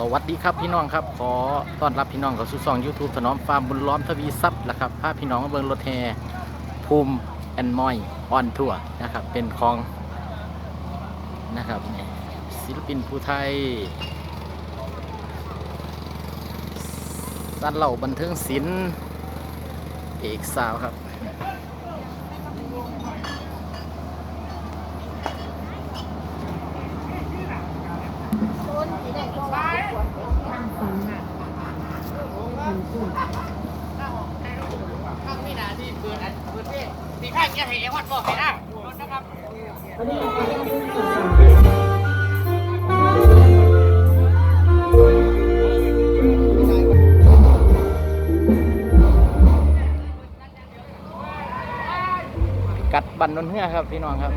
สวัสดีครับพี่น้องครับ ขอต้อนรับพี่น้องเข้าสู่ช่อง YouTube ถนอมฟาร์มบุญล้อมทวีทรัพย์นะครับพาพี่น้องมาเบิ่งรถแห่ภูมิแอนมอยออนทัวร์นะครับ เป็นของนะครับศิลปินผู้ไทยสันเหล่าบันเทิงศิลป์เอกสาวครับ ข้างฟังอะมีนาที่เปิดอันเปิดเพศที่ข้างจะให้เอวัดบอกให้นะรถนะครับกัดบันนนเฮือครับ พี่น้องครับ